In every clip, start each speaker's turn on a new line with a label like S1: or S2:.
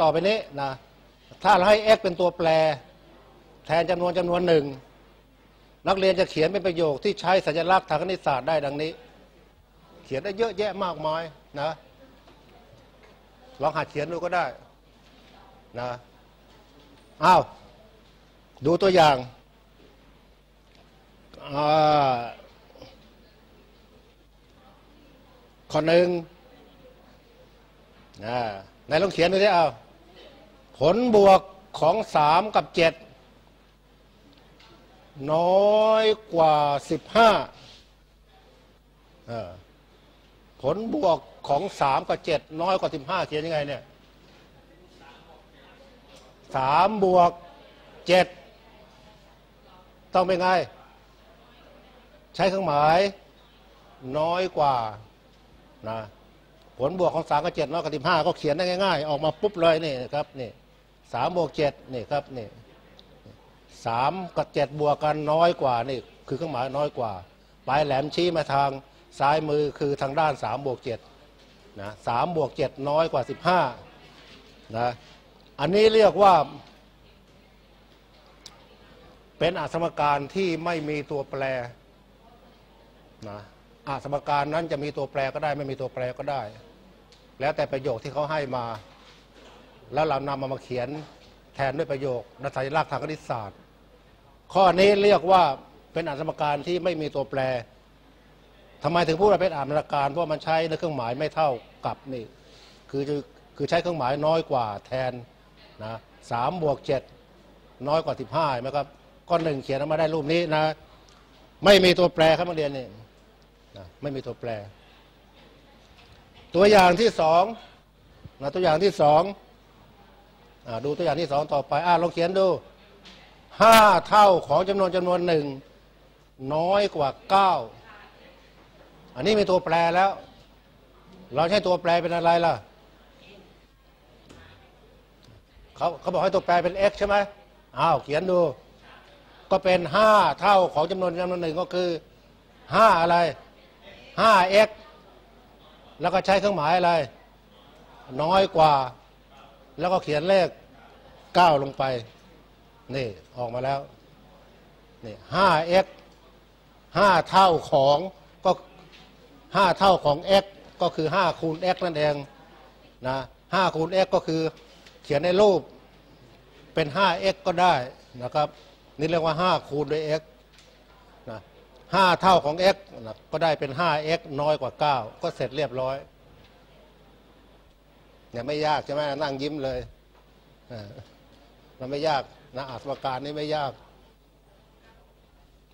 S1: ต่อไปนี้นะถ้าเราให้ x เป็นตัวแปร แทนจำนวนจำนวนหนึ่งนักเรียนจะเขียนเป็นประโยคที่ใช้สัญลักษณ์ทางคณิตศาสตร์ได้ดังนี้ เขียนได้เยอะแยะมากมายนะลองหัดเขียนดูก็ได้นะอ้าวดูตัวอย่างอ่าข้อหนึ่งนะไหนลองเขียนดูสิเอา ผลบวกของสามกับเจ็ดน้อยกว่าสิบห้าผลบวกของสามกับเจ็ดน้อยกว่าสิบห้าเขียนยังไงเนี่ยสามบวกเจ็ดต้องเป็นไง ใช้เครื่องหมาย น้อยกว่านะผลบวกของสามกับเจ็ดน้อยกับสิบห้าก็เขียนได้ง่าย ๆ ออกมาปุ๊บเลยนี่ครับนี่ สามบวกเจ็ดนี่ครับนี่สามกับเจ็ดบวกกันน้อยกว่านี่คือเครื่องหมายน้อยกว่า ปลายแหลมชี้มาทางซ้ายมือคือทางด้านสามบวกเจ็ดนะสามบวกเจ็ดน้อยกว่าสิบห้านะอันนี้เรียกว่า เป็นอสมการที่ไม่มีตัวแปรนะอสมการนั้นจะมีตัวแปรก็ได้ ไม่มีตัวแปรก็ได้ แล้วแต่ประโยคที่เขาให้มา แล้วเรานำมามาเขียนแทนด้วยประโยคนักสัญลักษณ์ทางคณิตศาสตร์ ข้อนี้เรียกว่าเป็นอสมการที่ไม่มีตัวแปรทำไมถึงพูดว่าเป็นอสมการเพราะมันใช้ในเครื่องหมายไม่เท่ากับนี่ คือคือใช้เครื่องหมายน้อยกว่าแทนนะสามบวกเจ็ดน้อยกว่าสิบห้าไหมครับก้อนหนึ่งเขียนออกมาได้รูปนี้นะ ไม่มีตัวแปรครับนักเรียนนี่นะไม่มีตัวแปร ตัวอย่างที่สองนะตัวอย่างที่สอง ดูตัวอย่างที่สองต่อไปอ่าลองเขียนดูห้าเท่าของจำนวนจำนวนหนึ่งน้อยกว่าเก้าอันนี้มีตัวแปรแล้ว เราใช้ตัวแปรเป็นอะไรล่ะเขาเขาบอกให้ตัวแปรเป็น x ใช่ไหมอ้าวเขียนดู ก็เป็นห้าเท่าของจำนวนจำนวนหนึ่งก็คือห้าอะไรห้า x แล้วก็ใช้เครื่องหมายอะไร น้อยกว่า แล้วก็เขียนเลขเก้าลงไป นี่ออกมาแล้ว นี่ห้า x ห้าเท่าของก็ห้าเท่าของ x ก็คือห้าคูณ x นั่นเองนะห้าคูณ x ก็คือเขียนในรูปเป็น 5x ก็ได้นะครับ นี่เรียกว่า5คูณด้วย x นะ5เท่าของ x นะก็ได้เป็น 5x น้อยกว่า 9 ก็เสร็จเรียบร้อย เนี่ยไม่ยากใช่ไหมนั่งยิ้มเลยอ่ามันไม่ยากนะอัศวการนี่ไม่ยาก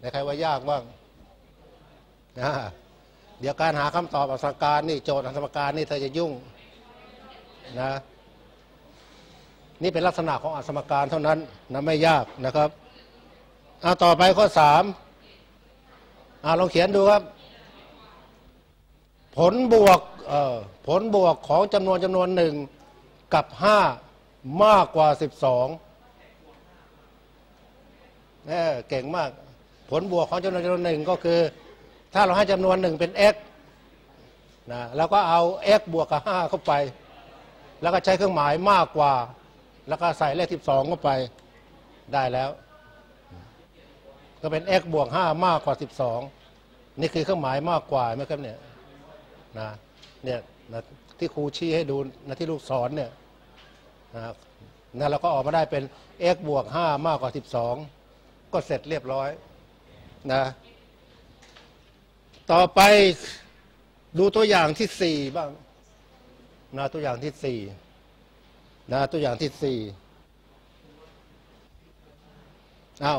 S1: ในใครว่ายากบ้างนะเดี๋ยวการหาคำตอบอัศวการนี่โจทย์อัศวการนี่เธอจะยุ่งนะนี่เป็นลักษณะของอสมการเท่านั้นนะไม่ยากนะครับเอาต่อไปข้อสามเอาลองเขียนดูครับ ผลบวกผลบวกของจำนวนจำนวนหนึ่งกับห้ามากกว่าสิบสองเเก่งมาก ผลบวกของจำนวนจำนวนหนึ่งก็คือ ถ้าเราให้จำนวนหนึ่งเป็น x นะแล้วก็เอา x บวกกับห้าเข้าไป แล้วก็ใช้เครื่องหมายมากกว่า แล้วก็ใส่เลขสิบสองเข้าไปได้แล้ว ก็เป็น x บวกห้ามากกว่าสิบสองนี่คือเครื่องหมายมากกว่าไหมครับเนี่ย นะเนี่ยนะที่ครูชี้ให้ดูนะที่ลูกศรเนี่ยนะนั่นเราก็ออกมาได้เป็น x บวกห้ามากกว่าสิบสองก็เสร็จเรียบร้อยนะต่อไปดูตัวอย่างที่สี่บ้างนะตัวอย่างที่สี่นะตัวอย่างที่สี่เอา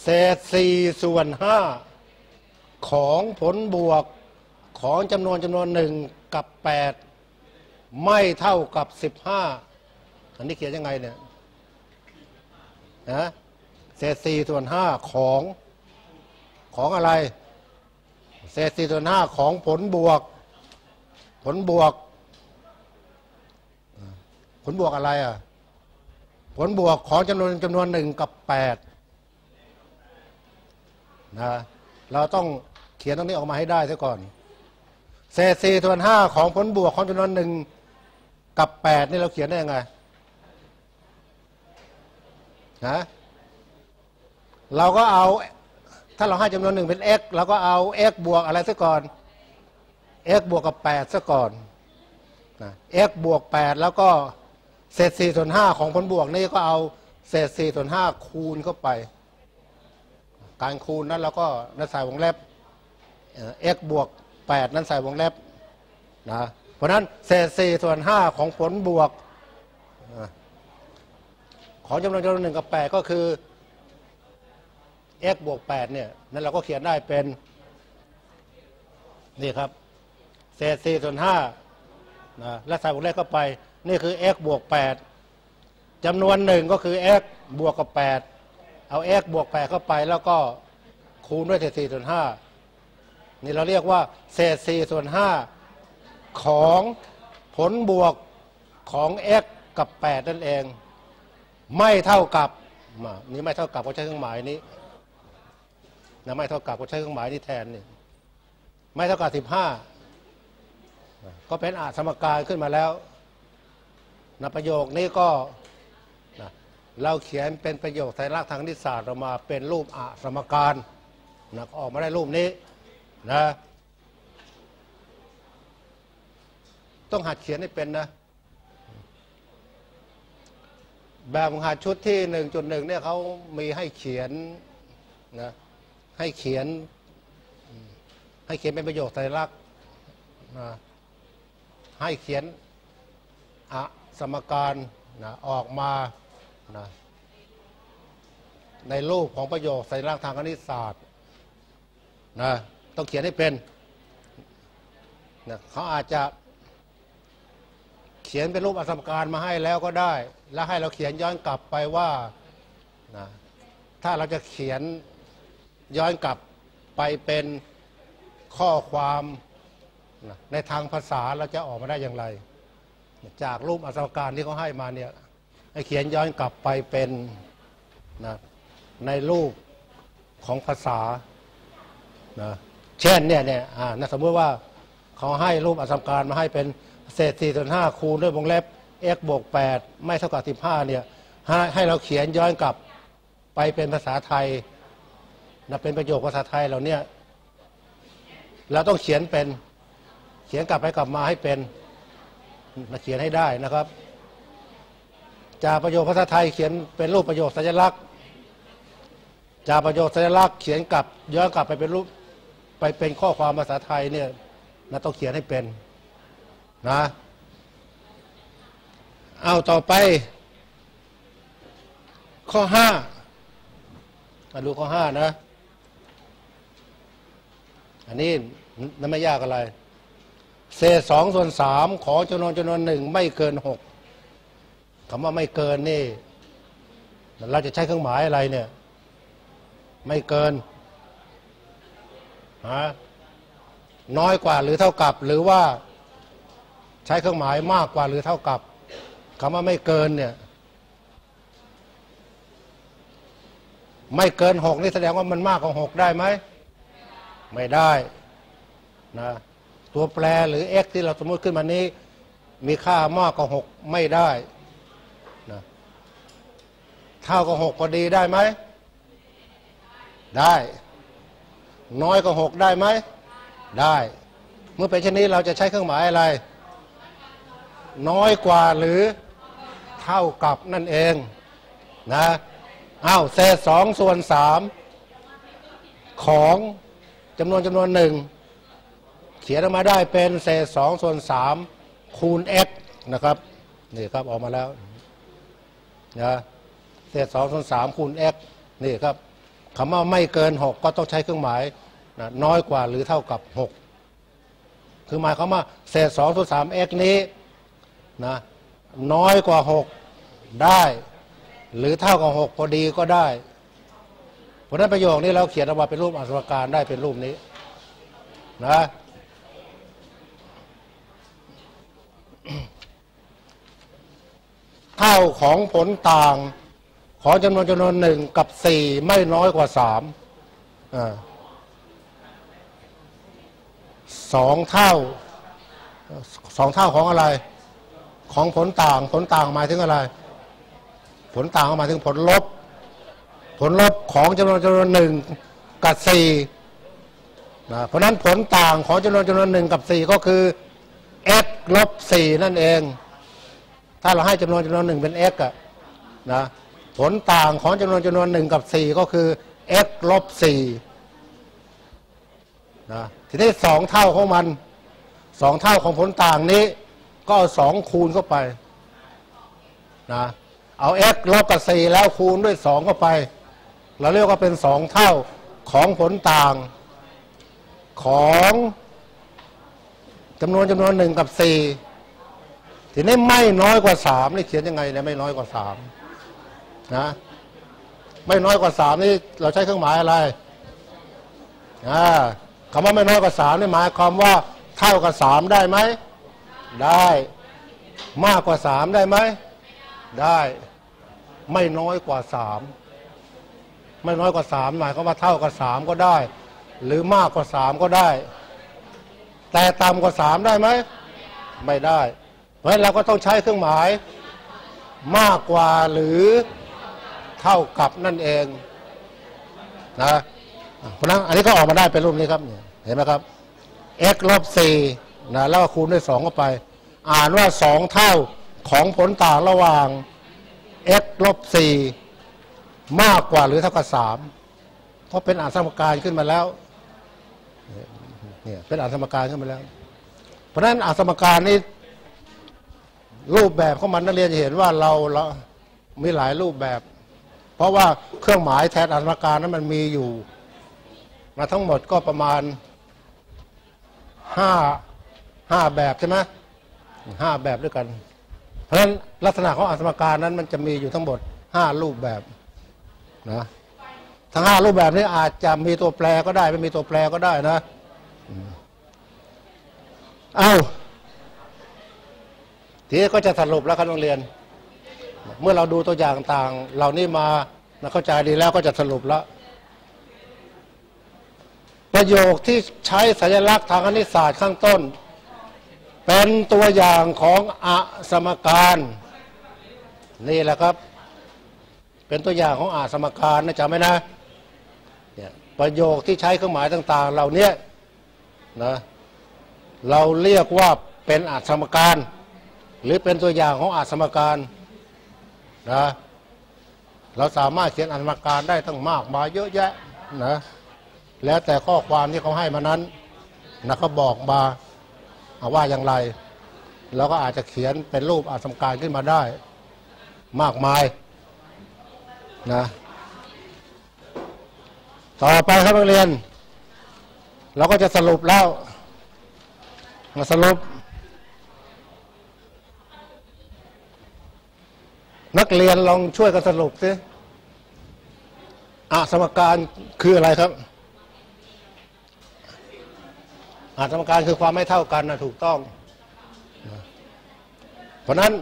S1: เศษสี่ส่วนห้า ของผลบวกของจำนวนจำนวนหนึ่งกับแปดไม่เท่ากับสิบห้าอันนี้เขียนยังไงเนี่ยนะเศษสี่ส่วนห้าของของอะไร เศษสี่ส่วนห้าของผลบวก ผลบวก ผลบวกอะไรอะ ผลบวกของจำนวนจำนวนหนึ่งกับแปดนะเราต้อง เขียนตรงนี้ออกมาให้ได้ซะก่อน เศษสี่ส่วนห้าของผลบวกของจำนวนหนึ่งกับแปดนี่เราเขียนได้ยังไงนะเราก็เอา ถ้าเราให้จำนวนหนึ่งเป็น x เราก็เอา x บวกอะไรซะก่อน x บวกกับ8ซะก่อนนะ x บวก8แล้วก็เศษ4ส่วน5ของผลบวกนี่ก็เอาเศษ4ส่วน5คูณเข้าไป การคูณนั้นเราก็นั้นใส่วงเล็บ x บวก 8 นั้นใส่วงเล็บนะเพราะนั้นเศษ4ส่วน 5 ของผลบวกของจำนวนจำนวนหนึ่งกับ 8 ก็คือ x บวก 8 เนี่ยนั่นเราก็เขียนได้เป็น นี่ครับ เศษ4ส่วน5นะและใส่วงเล็บเข้าไป นี่คือ x บวก 8จำนวนหนึ่งก็คือ x บวกกับ 8 เอา x บวก 8 เข้าไปแล้วก็คูณด้วยเศษ4ส่วน5 นี่เราเรียกว่า เศษ4ส่วน5ของผลบวกของ x กับ 8 นั่นเอง ไม่เท่ากับมานี่ไม่เท่ากับก็ใช้เครื่องหมายนี้นะไม่เท่ากับก็ใช้เครื่องหมายนี้แทนนี่ไม่เท่ากับสิบห้าก็เป็นอาสมการขึ้นมาแล้วนะประโยคนี้ก็นะเราเขียนเป็นประโยคไทยรักษณ์ทางคณิตศาสตร์ออกมาเป็นรูปอาสมการนะก็ออกมาได้รูปนี้ นะ ต้องหัดเขียนให้เป็นนะ แบบหัดชุดที่หนึ่งจุดหนึ่งเนี่ยเขามีให้เขียนนะให้เขียน ให้เขียนเป็นประโยคไตรลักษณ์นะให้เขียนอะสมการนะออกมานะในรูปของประโยคไตรลักษณ์ทางคณิตศาสตร์นะ ต้องเขียนให้เป็นนะเขาอาจจะเขียนเป็นรูปอสมการมาให้แล้วก็ได้ แล้วให้เราเขียนย้อนกลับไปว่านะถ้าเราจะเขียนย้อนกลับไปเป็นข้อความนะในทางภาษาเราจะออกมาได้อย่างไร จากรูปอสมการที่เขาให้มาเนี่ยให้เขียนย้อนกลับไปเป็นนะในรูปของภาษานะ เช่นเนี่ยเนี่ยอ่านะสมมติว่าเขาให้รูปอสมการมาให้เป็นเศษ4ส่วน5คูณด้วยวงเล็บ x บวก8ไม่เท่ากับ 15เนี่ยให้ให้เราเขียนย้อนกลับไปเป็นภาษาไทยนะเป็นประโยคภาษาไทยเราเนี่ยเราต้องเขียนเป็นเขียนกลับไปกลับมาให้เป็นนะเขียนให้ได้นะครับ จากประโยคภาษาไทยเขียนเป็นรูปประโยคสัญลักษณ์ จากประโยคสัญลักษณ์เขียนกลับย้อนกลับไปเป็นรูป ไปเป็นข้อความภาษาไทยเนี่ยนะต้องเขียนให้เป็นนะเอาต่อไป ข้อห้ามาดูข้อห้านะ อันนี้นั่นไม่ยากอะไร เศษสองส่วนสามขอจำนวนจำนวนหนึ่งไม่เกินหกคำว่าไม่เกินนี่ เราจะใช้เครื่องหมายอะไรเนี่ย ไม่เกิน น้อยกว่าหรือเท่ากับ หรือว่าใช้เครื่องหมายมากกว่าหรือเท่ากับคำว่าไม่เกินเนี่ยไม่เกินหกนี่แสดงว่ามันมากกว่าหกได้ไหม ไม่ได้นะตัวแปรหรือ x ที่เราสมมติขึ้นมานี้ มีค่ามากกว่าหกไม่ได้นะเท่ากับหกพอดีได้ไหม ได้ น้อยกว่าหกได้ไหม ได้ เมื่อเป็นเช่นนี้เราจะใช้เครื่องหมายอะไร น้อยกว่าหรือเท่ากับนั่นเองนะอ้าวเศษสองส่วนสามของจำนวนจำนวนหนึ่งเขียนออกมาได้เป็นเศษสองส่วนสามคูณ x นะครับนี่ครับออกมาแล้วนะเศษสองส่วนสามคูณ x นี่ครับ คำว่าไม่เกินหกก็ต้องใช้เครื่องหมายนะน้อยกว่าหรือเท่ากับหกคือหมายความว่าเศษสองส่วนสาม x นี้นะน้อยกว่าหกได้ หรือเท่ากับหกพอดีก็ได้ เพราะนั้นประโยคนี้เราเขียนออกมาเป็นรูปอักษรการได้เป็นรูปนี้นะเท่าของผลต่าง ของจำนวนจำนวนหนึ่งกับสี่ไม่น้อยกว่าสามสองเท่าสองเท่าของอะไร ของผลต่าง ผลต่างหมายถึงอะไร ผลต่างหมายถึงผลลบ ผลลบของจำนวนจำนวนหนึ่งกับสี่นะเพราะฉะนั้นผลต่างของจำนวนจำนวนหนึ่งกับสี่ก็คือ x ลบสี่นั่นเอง ถ้าเราให้จำนวนจำนวนหนึ่งเป็น x อะนะ ผลต่างของจำนวนจำนวนหนึ่งกับสี่ก็คือ x ลบสี่นะทีนี้สองเท่าของมันสองเท่าของผลต่างนี้ ก็เอาสองคูณเข้าไปนะเอา x ลบกับสี่แล้วคูณด้วยสองเข้าไป เราเรียกว่าเป็นสองเท่าของผลต่างของจำนวนจำนวนหนึ่งกับสี่ทีนี้ไม่น้อยกว่าสามนี่เขียนยังไงเนี่ยไม่น้อยกว่าสาม นะ ไม่น้อยกว่าสามนี่เราใช้เครื่องหมายอะไรอ่าคำว่าไม่น้อยกว่าสามนี่หมายความว่าเท่ากับสามได้ไหม ได้ มากกว่าสามได้ไหม ได้ ไม่น้อยกว่าสามไม่น้อยกว่าสามหมายความว่าเท่ากับสามก็ได้ หรือมากกว่าสามก็ได้ แต่ต่ำกว่าสามได้ไหม ไม่ได้ เพราะฉะนั้นเราก็ต้องใช้เครื่องหมายมากกว่าหรือ เท่ากับนั่นเองนะเพราะนั้นอันนี้ก็ออกมาได้เป็นรูปนี้ครับเนี่ยเห็นไหมครับ x ลบสี่นะแล้วก็คูณด้วยสองเข้าไป อ่านว่าสองเท่าของผลต่างระหว่าง x ลบสี่มากกว่าหรือเท่ากับสามเพราะเป็นอ่านสมการขึ้นมาแล้วเนี่ยเป็นอ่านสมการขึ้นมาแล้ว เพราะนั้นอ่านสมการนี้รูปแบบของมันนักเรียนจะเห็นว่าเราเรามีหลายรูปแบบ ราะว่าเครื่องหมายแทนอ่านสมการนั้นมันมีอยู่ มาทั้งหมดก็ประมาณห้าห้าแบบใช่ไหมห้าแบบด้วยกัน เพราะฉะนั้นลักษณะของอ่านสมการนั้นมันจะมีอยู่ทั้งหมดห้ารูปแบบนะทั้งห้ารูปแบบนี้อาจจะมีตัวแปรก็ได้ ไม่มีตัวแปรก็ได้นะ เอาทีนี้ก็จะสรุปแล้วครับโรงเรียน เมื่อเราดูตัวอย่างต่างเหล่านี้มาเข้าใจดีแล้วก็จะสรุปแล้วประโยคที่ใช้สัญลักษณ์ทางคณิตศาสตร์ข้างต้น เป็นตัวอย่างของอสมการนี่แหละครับ เป็นตัวอย่างของอสมการนะจำไว้นะเนี่ยประโยคที่ใช้เครื่องหมายต่าง ๆ เหล่านี้นะเราเรียกว่าเป็นอสมการ หรือเป็นตัวอย่างของอสมการ นะเราสามารถเขียนอาสมการได้ตั้งมากมายเยอะแยะนะแล้วแต่ข้อความที่เขาให้มานั้นนะเขาบอกมาว่าอย่างไรเราก็อาจจะเขียนเป็นรูปอาสมการขึ้นมาได้ มากมายนะต่อไปครับนักเรียน เราก็จะสรุปแล้วมาสรุป นักเรียนลองช่วยกันสรุปสิอาสมการคืออะไรครับอาสมการคือความไม่เท่ากันนะถูกต้อง เพราะนั้น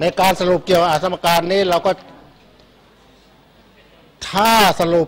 S1: ในการสรุปเกี่ยวกับอาสมการนี้เราก็ถ้าสรุป